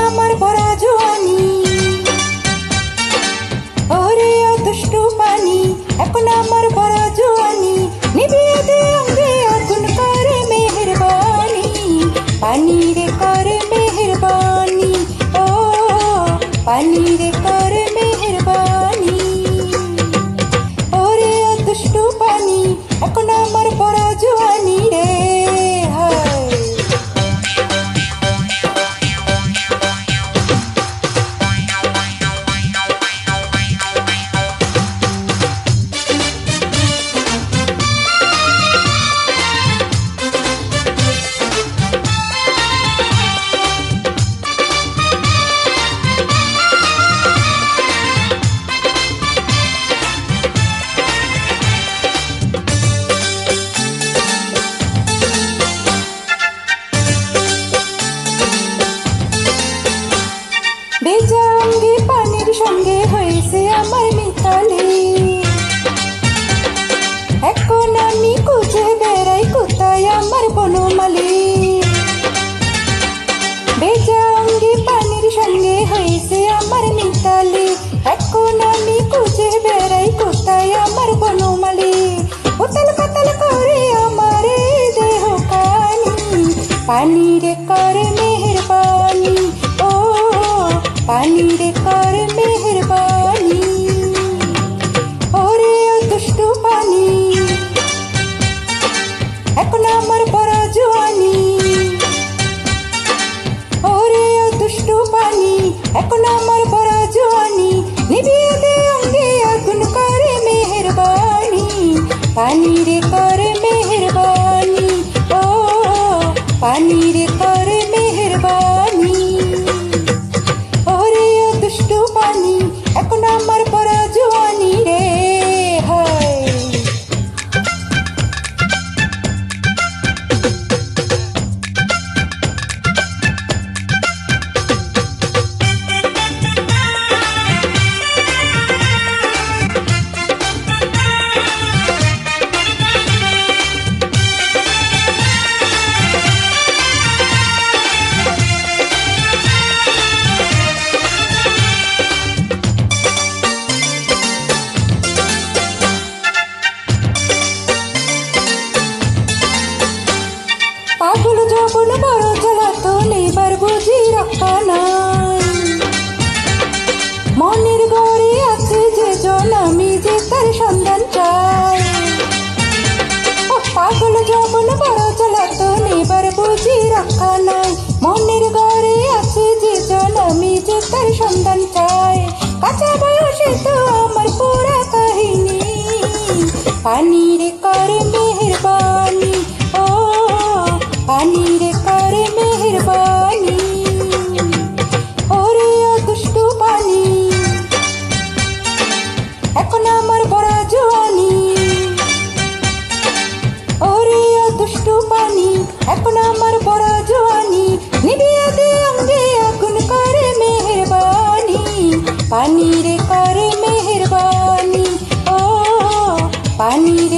আমার ভরা জোয়ানি ওরে ও দুষ্টু পানি এখন আমার বনমালি বেজাঙ্গি পানির সঙ্গে হয়েছে আমার মিতালি। এখন আমি খুঁজে বেড়াই কোথায় আমার বনমালি। উতাল পাতাল করে আমার দেহ কানি পানি এখন আমার ভরা জোয়ানি নিভিয়ে দে অঙ্গে আগুন করে মেহরবানি। পানি রে করে মেহরবানি। ও পানি রে করে মেহরবানি। ওরে দুষ্টু পানি, এখন আমার রক্ষা নাই মনের ঘরে আছে যে জন আমি যে তার সন্ধান চাই। পাগল যখন বড় জ্বালাতন, এবার বুঝি রক্ষা নাই। মনের ঘরে আছে যে জন আমি যে তার সন্ধান চাই। কাঁচা বয়সে তো আমার পুরা কাহিনী। পানি রে করে মেহরবানি দুষ্টু পানি এখন আমার বড় জোয়ানি নিভিয়ে দে অঙ্গে এখন করে মেহরবানি পানি রে করে মেহরবানি ও পানি রে